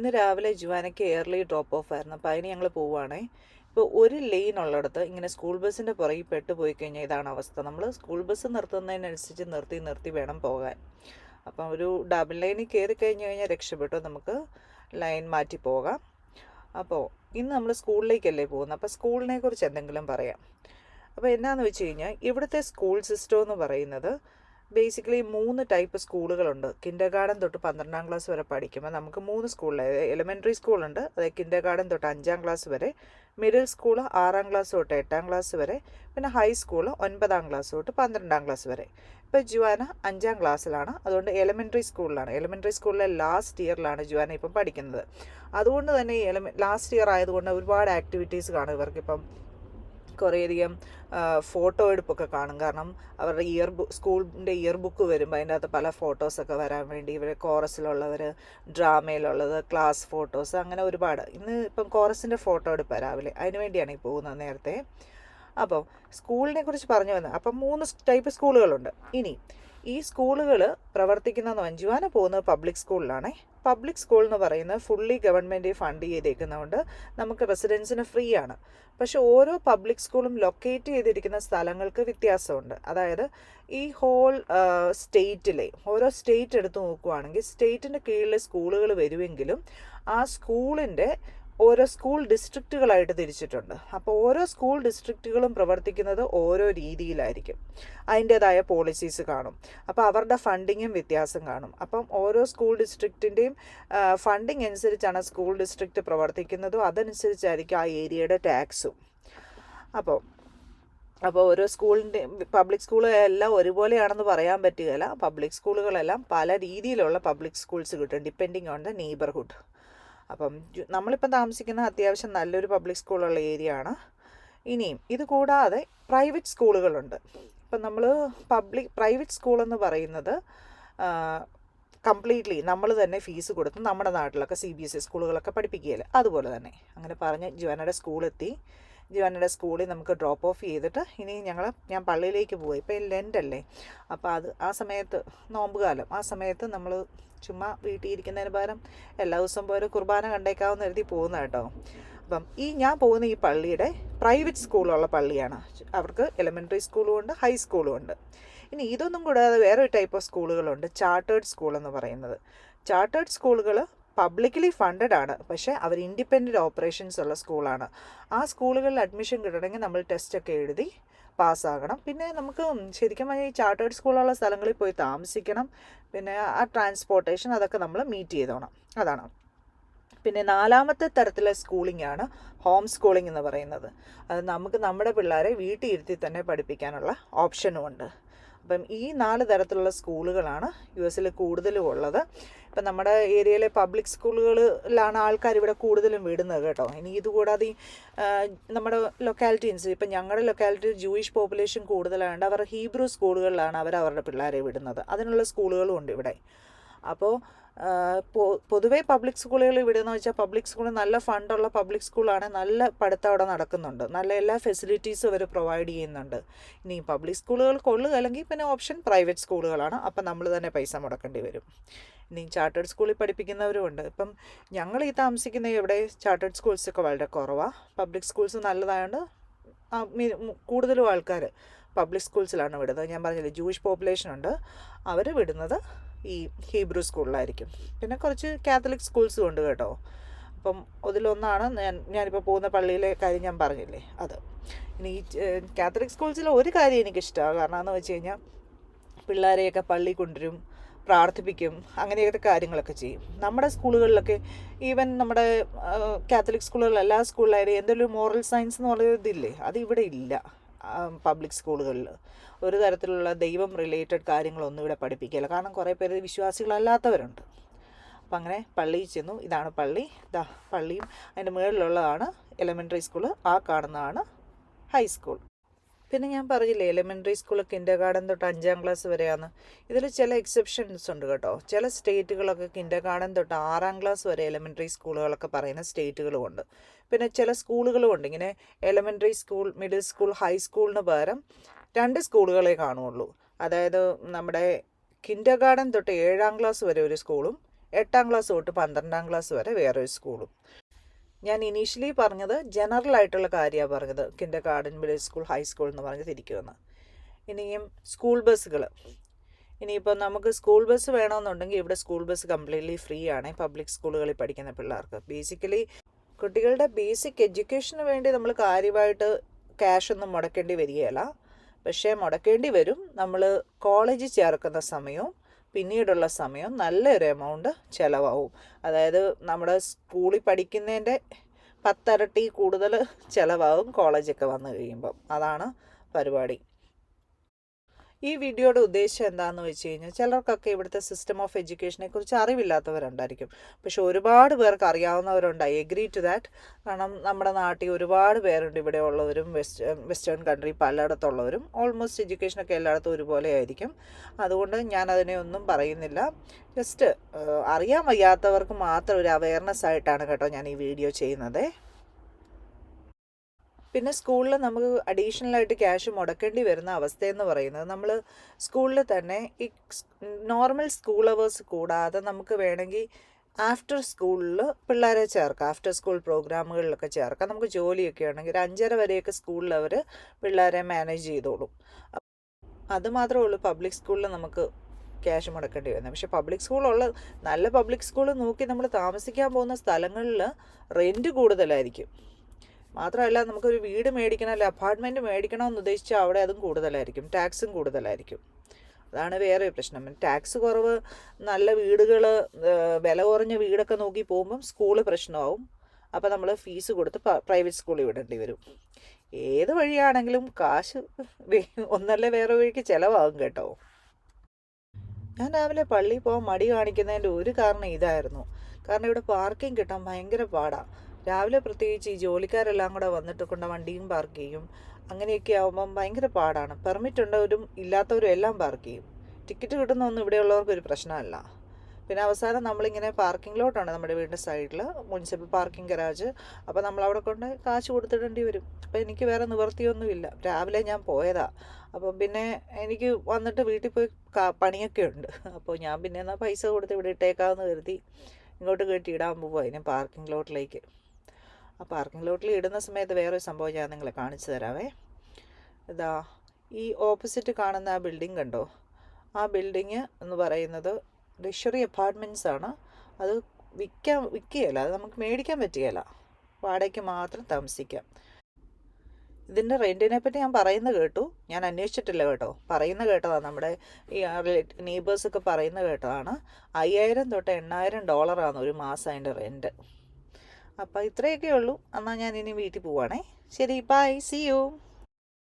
ഇന്ന് രാവിലെ ജുവാനയ്ക്ക് early drop of ആയിരുന്നു. അപ്പോൾ അതിന് ഞങ്ങൾ പോവുകയാണേ ഇപ്പോൾ ഒരു ലെയിൻ ഉള്ളിടത്ത് ഇങ്ങനെ സ്കൂൾ ബസ്സിന്റെ പുറകിൽ പെട്ട് പോയി കഴിഞ്ഞാൽ ഇതാണ് അവസ്ഥ. നമ്മൾ സ്കൂൾ ബസ് നിർത്തുന്നതിനനുസരിച്ച് നിർത്തി നിർത്തി വേണം പോകാൻ. അപ്പം ഒരു ഡബിൾ ലൈനിൽ കയറി കഴിഞ്ഞ് കഴിഞ്ഞാൽ രക്ഷപ്പെട്ടു. നമുക്ക് ലൈൻ മാറ്റി പോകാം. അപ്പോൾ ഇന്ന് നമ്മൾ സ്കൂളിലേക്കല്ലേ പോകുന്നത്? അപ്പോൾ സ്കൂളിനെ കുറിച്ച് എന്തെങ്കിലും പറയാം. അപ്പോൾ എന്നാന്ന് വെച്ച് കഴിഞ്ഞാൽ ഇവിടുത്തെ സ്കൂൾ സിസ്റ്റം എന്ന് പറയുന്നത് ബേസിക്കലി മൂന്ന് ടൈപ്പ് സ്കൂളുകളുണ്ട്. കിൻഡർ ഗാർഡൻ തൊട്ട് പന്ത്രണ്ടാം ക്ലാസ് വരെ പഠിക്കുമ്പോൾ നമുക്ക് മൂന്ന് സ്കൂളിൽ എലിമെന്ററി സ്കൂളുണ്ട് അതായത് കിൻഡർ ഗാർഡൻ തൊട്ട് അഞ്ചാം ക്ലാസ് വരെ മിഡിൽ സ്കൂൾ ആറാം ക്ലാസ് തൊട്ട് എട്ടാം ക്ലാസ് വരെ പിന്നെ ഹൈസ്കൂൾ ഒൻപതാം ക്ലാസ് തൊട്ട് പന്ത്രണ്ടാം ക്ലാസ് വരെ. ഇപ്പോൾ ജുവാന അഞ്ചാം ക്ലാസ്സിലാണ് അതുകൊണ്ട് എലിമെന്ററി സ്കൂളിലാണ് എലിമെന്ററി സ്കൂളിലെ ലാസ്റ്റ് ഇയറിലാണ് ജുവാന ഇപ്പം പഠിക്കുന്നത്. അതുകൊണ്ട് തന്നെ ഈ ലാസ്റ്റ് ഇയർ ആയതുകൊണ്ട് ഒരുപാട് ആക്ടിവിറ്റീസ് കാണും. ഇവർക്കിപ്പം കുറേയധികം ഫോട്ടോ എടുപ്പൊക്കെ കാണും. കാരണം അവരുടെ ഇയർ ബുക്ക് സ്കൂളിന്റെ ഇയർ ബുക്ക് വരുമ്പോൾ അതിന്റെ അകത്ത് പല ഫോട്ടോസൊക്കെ വരാൻ വേണ്ടി ഇവർ കോറസിലുള്ളവർ ഡ്രാമയിലുള്ളത് ക്ലാസ് ഫോട്ടോസ് അങ്ങനെ ഒരുപാട്. ഇന്ന് ഇപ്പം കോറസിന്റെ ഫോട്ടോ എടുപ്പാണ് രാവിലെ. അതിന് വേണ്ടിയാണ് ഈ പോകുന്നത് നേരത്തെ. അപ്പോൾ സ്കൂളിനെ കുറിച്ച് പറഞ്ഞു വന്നത് അപ്പം മൂന്ന് ടൈപ്പ് സ്കൂളുകളുണ്ട്. ഇനി ഈ സ്കൂളുകൾ പ്രവർത്തിക്കുന്ന വഞ്ചുവാന പോകുന്നത് പബ്ലിക് സ്കൂളിലാണേ പബ്ലിക് സ്കൂൾ എന്ന് പറയുന്നത് ഫുള്ളി ഗവൺമെന്റ് ഫണ്ട് ചെയ്തേക്കുന്നതുകൊണ്ട് നമുക്ക് റെസിഡൻസിന് ഫ്രീ ആണ് പക്ഷെ ഓരോ പബ്ലിക് സ്കൂളും ലൊക്കേറ്റ് ചെയ്തിരിക്കുന്ന സ്ഥലങ്ങൾക്ക് വ്യത്യാസമുണ്ട്. അതായത് ഈ ഹോൾ സ്റ്റേറ്റിലെ ഓരോ സ്റ്റേറ്റ് എടുത്ത് നോക്കുകയാണെങ്കിൽ സ്റ്റേറ്റിന്റെ കീഴിൽ സ്കൂളുകൾ വരുമെങ്കിലും ആ സ്കൂളിന്റെ ഓരോ സ്കൂൾ ഡിസ്ട്രിക്റ്റുകളായിട്ട് തിരിച്ചിട്ടുണ്ട്. അപ്പോൾ ഓരോ സ്കൂൾ ഡിസ്ട്രിക്റ്റുകളും പ്രവർത്തിക്കുന്നത് ഓരോ രീതിയിലായിരിക്കും. അതിന്റേതായ പോളിസീസ് കാണും. അപ്പോൾ അവരുടെ ഫണ്ടിങ്ങും വ്യത്യാസം കാണും. അപ്പം ഓരോ സ്കൂൾ ഡിസ്ട്രിക്റ്റിന്റെയും ഫണ്ടിങ് അനുസരിച്ചാണ് സ്കൂൾ ഡിസ്ട്രിക്റ്റ് പ്രവർത്തിക്കുന്നതും. അതനുസരിച്ചായിരിക്കും ആ ഏരിയയുടെ ടാക്സും അപ്പോൾ അപ്പോൾ ഓരോ സ്കൂളിന്റെ പബ്ലിക് സ്കൂളുകളെല്ലാം ഒരുപോലെയാണെന്ന് പറയാൻ പറ്റുകയില്ല. പബ്ലിക് സ്കൂളുകളെല്ലാം പല രീതിയിലുള്ള പബ്ലിക് സ്കൂൾസ് കിട്ടും ഡിപ്പെൻഡിങ് ഓൺ ദ നെയ്ബർഹുഡ് അപ്പം നമ്മളിപ്പം താമസിക്കുന്ന അത്യാവശ്യം നല്ലൊരു പബ്ലിക് സ്കൂളുള്ള ഏരിയ ആണ്. ഇനിയും ഇത് കൂടാതെ പ്രൈവറ്റ് സ്കൂളുകളുണ്ട് ഇപ്പം നമ്മൾ പബ്ലിക് പ്രൈവറ്റ് സ്കൂൾ എന്ന് പറയുന്നത് കംപ്ലീറ്റ്ലി നമ്മൾ തന്നെ ഫീസ് കൊടുത്ത് നമ്മുടെ നാട്ടിലൊക്കെ സി ബി എസ് ഇ സ്കൂളുകളൊക്കെ പഠിപ്പിക്കുകയില്ല. അതുപോലെ തന്നെ അങ്ങനെ പറഞ്ഞ് ജുവാനയുടെ സ്കൂളെത്തി ജുവാനയുടെ സ്കൂളിൽ നമുക്ക് ഡ്രോപ്പ് ഓഫ് ചെയ്തിട്ട് ഇനി ഞങ്ങൾ ഞാൻ പള്ളിയിലേക്ക് പോയി ഇപ്പം ലെന്റ് അല്ലേ? അപ്പോൾ അത് ആ സമയത്ത് നോമ്പ് കാലം ആ സമയത്ത് നമ്മൾ ചുമ്മാ വീട്ടിൽ ഇരിക്കുന്നതിന് പകരം എല്ലാ ദിവസവും പോലെ കുർബാന കണ്ടേക്കാവുന്ന എഴുതി പോകുന്ന കേട്ടോ. അപ്പം ഈ ഞാൻ പോകുന്ന ഈ പള്ളിയുടെ പ്രൈവറ്റ് സ്കൂളുള്ള പള്ളിയാണ്. അവർക്ക് എലിമെന്ററി സ്കൂളും ഉണ്ട് ഹൈസ്കൂളും ഉണ്ട്. ഇനി ഇതൊന്നും കൂടാതെ വേറൊരു ടൈപ്പ് ഓഫ് സ്കൂളുകളുണ്ട് ചാർട്ടേഡ് സ്കൂൾ എന്ന് പറയുന്നത്. ചാർട്ടേഡ് സ്കൂളുകൾ പബ്ലിക്കലി ഫണ്ടഡ് ആണ്. പക്ഷേ അവർ ഇൻഡിപെൻഡന്റ് ഓപ്പറേഷൻസ് ഉള്ള സ്കൂളാണ് ആ സ്കൂളുകളിൽ അഡ്മിഷൻ കിട്ടണമെങ്കിൽ നമ്മൾ ടെസ്റ്റൊക്കെ എഴുതി പാസ്സാകണം. പിന്നെ നമുക്ക് ശരിക്കും ഈ ചാർട്ടേഡ് സ്കൂളുള്ള സ്ഥലങ്ങളിൽ പോയി താമസിക്കണം. പിന്നെ ആ ട്രാൻസ്പോർട്ടേഷൻ അതൊക്കെ നമ്മൾ മീറ്റ് ചെയ്തോണം. അതാണ്. പിന്നെ നാലാമത്തെ തരത്തിലെ സ്കൂളിംഗ് ആണ് ഹോം സ്കൂളിംഗ് എന്ന് പറയുന്നത്. അത് നമുക്ക് നമ്മുടെ പിള്ളേരെ വീട്ടിൽ ഇരുത്തി തന്നെ പഠിപ്പിക്കാനുള്ള ഓപ്ഷനും ഉണ്ട്. അപ്പം ഈ നാല് തരത്തിലുള്ള സ്കൂളുകളാണ് യു എസിൽ കൂടുതലും ഉള്ളത്. ഇപ്പം നമ്മുടെ ഏരിയയിലെ പബ്ലിക് സ്കൂളുകളിലാണ് ആൾക്കാർ ഇവിടെ കൂടുതലും വിടുന്നത് കേട്ടോ. ഇനി ഇതുകൂടാതെ നമ്മുടെ അനുസരിച്ച് ഇപ്പം ഞങ്ങളുടെ ലൊക്കാലിറ്റി ജൂയിഷ് പോപ്പുലേഷൻ കൂടുതലായതുകൊണ്ട് അവർ ഹീബ്രു സ്കൂളുകളിലാണ് അവർ അവരുടെ പിള്ളേരെ വിടുന്നത്. അതിനുള്ള സ്കൂളുകളും ഉണ്ട് ഇവിടെ. അപ്പോൾ പൊതുവേ പബ്ലിക് സ്കൂളുകൾ ഇവിടെ എന്ന് വെച്ചാൽ പബ്ലിക് സ്കൂൾ നല്ല ഫണ്ടുള്ള പബ്ലിക് സ്കൂളാണ് നല്ല പഠിത്തം അവിടെ നടക്കുന്നുണ്ട്. നല്ല എല്ലാ ഫെസിലിറ്റീസും അവർ പ്രൊവൈഡ് ചെയ്യുന്നുണ്ട്. ഇനി പബ്ലിക് സ്കൂളുകൾ കൊള്ളുക അല്ലെങ്കിൽ പിന്നെ ഓപ്ഷൻ പ്രൈവറ്റ് സ്കൂളുകളാണ് അപ്പം നമ്മൾ തന്നെ പൈസ മുടക്കേണ്ടി വരും. ഇനി ചാർട്ടേഡ് സ്കൂളിൽ പഠിപ്പിക്കുന്നവരും ഉണ്ട്. ഇപ്പം ഞങ്ങൾ ഈ താമസിക്കുന്ന ഇവിടെ ചാർട്ടേഡ് സ്കൂൾസൊക്കെ വളരെ കുറവാണ് പബ്ലിക് സ്കൂൾസ് നല്ലതായതുകൊണ്ട് കൂടുതലും ആൾക്കാർ പബ്ലിക് സ്കൂൾസിലാണ് വിടുന്നത്. ഞാൻ പറഞ്ഞില്ലേ ജൂയിഷ് പോപ്പുലേഷൻ ഉണ്ട്. അവർ വിടുന്നത് ഈ ഹീബ്രു സ്കൂളിലായിരിക്കും. പിന്നെ കുറച്ച് കാത്തലിക് സ്കൂൾസും ഉണ്ട് കേട്ടോ. അപ്പം അതിലൊന്നാണ് ഞാൻ ഞാനിപ്പോൾ പോകുന്ന പള്ളിയിലെ കാര്യം ഞാൻ പറഞ്ഞില്ലേ അത്. ഇനി ഈ കാത്തലിക് സ്കൂൾസിൽ ഒരു കാര്യം എനിക്കിഷ്ടമാണ് കാരണം എന്ന് വെച്ച് കഴിഞ്ഞാൽ പിള്ളേരെയൊക്കെ പള്ളി കൊണ്ടുവരും പ്രാർത്ഥിപ്പിക്കും അങ്ങനെയൊക്കെ കാര്യങ്ങളൊക്കെ ചെയ്യും. നമ്മുടെ സ്കൂളുകളിലൊക്കെ ഈവൻ നമ്മുടെ കാത്തലിക് സ്കൂളുകളിൽ എല്ലാ സ്കൂളിലായാലും എന്തെങ്കിലും മോറൽ സയൻസ് എന്ന് പറയുന്നത് ഇതില്ലേ അത് ഇവിടെ ഇല്ല. പബ്ലിക് സ്കൂളുകളിൽ ഒരു തരത്തിലുള്ള ദൈവം റിലേറ്റഡ് കാര്യങ്ങളൊന്നും ഇവിടെ പഠിപ്പിക്കില്ല കാരണം കുറേ പേര് വിശ്വാസികളല്ലാത്തവരുണ്ട്. അപ്പം അങ്ങനെ പള്ളിയിൽ ചെന്നു. ഇതാണ് പള്ളി. ഇതാ പള്ളിയും അതിന്റെ മുകളിലുള്ളതാണ് എലിമെന്ററി സ്കൂൾ ആ കാണുന്നതാണ് ഹൈസ്കൂൾ പിന്നെ ഞാൻ പറഞ്ഞില്ലേ എലിമെന്ററി സ്കൂൾ കിൻഡർ ഗാർഡൻ തൊട്ട് അഞ്ചാം ക്ലാസ് വരെയാണ്. ഇതിൽ ചില എക്സെപ്ഷൻസ് ഉണ്ട് കേട്ടോ. ചില സ്റ്റേറ്റുകളൊക്കെ കിൻഡർ ഗാർഡൻ തൊട്ട് ആറാം ക്ലാസ് വരെ എലിമെന്ററി സ്കൂളുകളൊക്കെ പറയുന്ന സ്റ്റേറ്റുകളും ഉണ്ട്. പിന്നെ ചില സ്കൂളുകളും ഉണ്ട്. ഇങ്ങനെ എലിമെന്ററി സ്കൂൾ മിഡിൽ സ്കൂൾ ഹൈസ്കൂളിന് പകരം രണ്ട് സ്കൂളുകളെ കാണുള്ളൂ അതായത് നമ്മുടെ കിൻഡർ ഗാർഡൻ തൊട്ട് ഏഴാം ക്ലാസ് വരെ ഒരു സ്കൂളും എട്ടാം ക്ലാസ് തൊട്ട് പന്ത്രണ്ടാം ക്ലാസ് വരെ വേറൊരു സ്കൂളും ഞാൻ ഇനീഷ്യലി പറഞ്ഞത് ജനറൽ ആയിട്ടുള്ള കാര്യമാണ് പറഞ്ഞത്. Kindergarten middle school high school എന്ന് പറഞ്ഞ് തിരിക്കുമെന്ന്. ഇനിയും സ്കൂൾ ബസ്സുകൾ ഇനിയിപ്പോൾ നമുക്ക് സ്കൂൾ ബസ് വേണമെന്നുണ്ടെങ്കിൽ ഇവിടെ സ്കൂൾ ബസ് കംപ്ലീറ്റ്ലി ഫ്രീ ആണ്. പബ്ലിക് സ്കൂളുകളിൽ പഠിക്കുന്ന പിള്ളേർക്ക്. ബേസിക്കലി കുട്ടികളുടെ ബേസിക് എഡ്യൂക്കേഷന് വേണ്ടി നമ്മൾ കാര്യമായിട്ട് ക്യാഷ് ഒന്നും മുടക്കേണ്ടി വരികയില്ല. പക്ഷേ മുടക്കേണ്ടി വരും. നമ്മൾ കോളേജ് ചേർക്കുന്ന സമയവും പിന്നീടുള്ള സമയം നല്ലൊരു എമൗണ്ട് ചിലവാകും. അതായത് നമ്മുടെ സ്കൂളിൽ പഠിക്കുന്നതിന്റെ പത്തരട്ടി കൂടുതൽ ചിലവാകും കോളേജൊക്കെ വന്നു കഴിയുമ്പം. അതാണ് പരിപാടി. ഈ വീഡിയോയുടെ ഉദ്ദേശം എന്താണെന്ന് വെച്ച് കഴിഞ്ഞാൽ ചിലർക്കൊക്കെ ഇവിടുത്തെ സിസ്റ്റം ഓഫ് എഡ്യൂക്കേഷനെ കുറിച്ച് അറിവില്ലാത്തവരുണ്ടായിരിക്കും. പക്ഷെ ഒരുപാട് പേർക്ക് അറിയാവുന്നവരുണ്ട്. ഐ എഗ്രി ടു ദാറ്റ് കാരണം നമ്മുടെ നാട്ടിൽ ഒരുപാട് പേരുണ്ട് ഇവിടെ ഉള്ളവരും വെസ്റ്റ് വെസ്റ്റേൺ കൺട്രി പലയിടത്തുള്ളവരും. ഓൾമോസ്റ്റ് എഡ്യൂക്കേഷനൊക്കെ എല്ലായിടത്തും ഒരുപോലെ ആയിരിക്കും. അതുകൊണ്ട് ഞാൻ അതിനെ ഒന്നും പറയുന്നില്ല. ജസ്റ്റ് അറിയാൻ വയ്യാത്തവർക്ക് മാത്രം ഒരു അവയർനെസ് ആയിട്ടാണ് കേട്ടോ ഞാൻ ഈ വീഡിയോ ചെയ്യുന്നത്. പിന്നെ സ്കൂളിൽ നമുക്ക് അഡീഷണൽ ആയിട്ട് ക്യാഷ് മുടക്കേണ്ടി വരുന്ന അവസ്ഥയെന്ന് പറയുന്നത് നമ്മൾ സ്കൂളിൽ തന്നെ ഈ നോർമൽ സ്കൂൾ അവേഴ്സ് കൂടാതെ നമുക്ക് വേണമെങ്കിൽ ആഫ്റ്റർ സ്കൂളിൽ പിള്ളേരെ ചേർക്കാം. ആഫ്റ്റർ സ്കൂൾ പ്രോഗ്രാമുകളിലൊക്കെ ചേർക്കാം. നമുക്ക് ജോലിയൊക്കെ ആണെങ്കിൽ ഒരു അഞ്ചര വരെയൊക്കെ സ്കൂളിൽ അവർ പിള്ളേരെ മാനേജ് ചെയ്തോളും. അത് മാത്രമേ ഉള്ളൂ പബ്ലിക് സ്കൂളിൽ നമുക്ക് ക്യാഷ് മുടക്കേണ്ടി വരുന്നത്. പക്ഷേ പബ്ലിക് സ്കൂളുള്ള നല്ല പബ്ലിക് സ്കൂൾ നോക്കി നമ്മൾ താമസിക്കാൻ പോകുന്ന സ്ഥലങ്ങളിൽ റെന്റ് കൂടുതലായിരിക്കും. മാത്രമല്ല നമുക്കൊരു വീട് മേടിക്കണം അല്ലെ അപ്പാർട്ട്മെന്റ് മേടിക്കണമെന്ന് ഉദ്ദേശിച്ചാൽ അവിടെ അതും കൂടുതലായിരിക്കും ടാക്സും കൂടുതലായിരിക്കും. അതാണ് വേറെ ഒരു പ്രശ്നം. ടാക്സ് കുറവ് നല്ല വീടുകൾ വില കുറഞ്ഞ വീടൊക്കെ നോക്കി പോകുമ്പം സ്കൂൾ പ്രശ്നമാവും. അപ്പോൾ നമ്മൾ ഫീസ് കൊടുത്ത് പ്രൈവറ്റ് സ്കൂളിൽ വിടേണ്ടി വരും. ഏത് വഴിയാണെങ്കിലും കാശ് ഒന്നല്ല വേറെ വഴിക്ക് ചിലവാകും കേട്ടോ. ഞാൻ രാവിലെ പള്ളിയിൽ പോകാൻ മടി കാണിക്കുന്നതിന്റെ ഒരു കാരണം ഇതായിരുന്നു. കാരണം ഇവിടെ പാർക്കിംഗ് കിട്ടാൻ ഭയങ്കര പാടാണ് രാവിലെ പ്രത്യേകിച്ച് ഈ ജോലിക്കാരെല്ലാം കൂടെ വന്നിട്ട് കൊണ്ട് വണ്ടിയും പാർക്ക് ചെയ്യും. അങ്ങനെയൊക്കെ ആകുമ്പം ഭയങ്കര പാടാണ്. പെർമിറ്റ് ഉള്ളവരും ഇല്ലാത്തവരും എല്ലാം പാർക്ക് ചെയ്യും. ടിക്കറ്റ് കിട്ടുന്നൊന്നും ഇവിടെയുള്ളവർക്ക് ഒരു പ്രശ്നമല്ല. പിന്നെ അവസാനം നമ്മളിങ്ങനെ പാർക്കിംഗ് ലോട്ടാണ് നമ്മുടെ വീടിന്റെ സൈഡിൽ മുനിസിപ്പൽ പാർക്കിംഗ് ഗരാജ് അപ്പോൾ നമ്മൾ അവിടെ കൊണ്ട് കാശ് കൊടുത്തിടേണ്ടി വരും. അപ്പോൾ എനിക്ക് വേറെ നിവർത്തിയൊന്നുമില്ല രാവിലെ ഞാൻ പോയതാ. അപ്പം പിന്നെ എനിക്ക് വന്നിട്ട് വീട്ടിൽ പോയി പണിയൊക്കെ ഉണ്ട്. അപ്പോൾ ഞാൻ പിന്നെ എന്നാൽ പൈസ കൊടുത്ത് ഇവിടെ ഇട്ടേക്കാമെന്ന് കരുതി ഇങ്ങോട്ട് കയറ്റി ഇടാൻ പോകുക അതിന് പാർക്കിംഗ് ലോട്ടിലേക്ക് ആ പാർക്കിംഗ് ലോട്ടിൽ ഇടുന്ന സമയത്ത് വേറൊരു സംഭവം ഞാൻ നിങ്ങളെ കാണിച്ചു തരാവേ. ഇതാ ഈ ഓപ്പോസിറ്റ് കാണുന്ന ആ ബിൽഡിംഗ് കണ്ടോ? ആ ബിൽഡിങ് എന്ന് പറയുന്നത് ലക്ഷറി അപ്പാർട്ട്മെന്റ്സ് ആണ്. അത് വിൽക്കാൻ വിൽക്കുകയല്ല അത് നമുക്ക് മേടിക്കാൻ പറ്റുകയില്ല. വാടകയ്ക്ക് മാത്രം താമസിക്കാം. ഇതിന്റെ റെന്റിനെ പറ്റി ഞാൻ പറയുന്നത് കേട്ടു. ഞാൻ അന്വേഷിച്ചിട്ടില്ല കേട്ടോ. പറയുന്ന കേട്ടതാണ് നമ്മുടെ ഈ നെയ്ബേഴ്സൊക്കെ പറയുന്ന കേട്ടതാണ്. അയ്യായിരം തൊട്ട് എണ്ണായിരം ഡോളറാണ് ഒരു മാസം അതിന്റെ റെന്റ്. അപ്പോൾ ഇത്രയൊക്കെ ഉള്ളൂ എന്നാൽ ഞാൻ ഇനി വീട്ടിൽ പോവാണേ ശരി ബൈ സി യു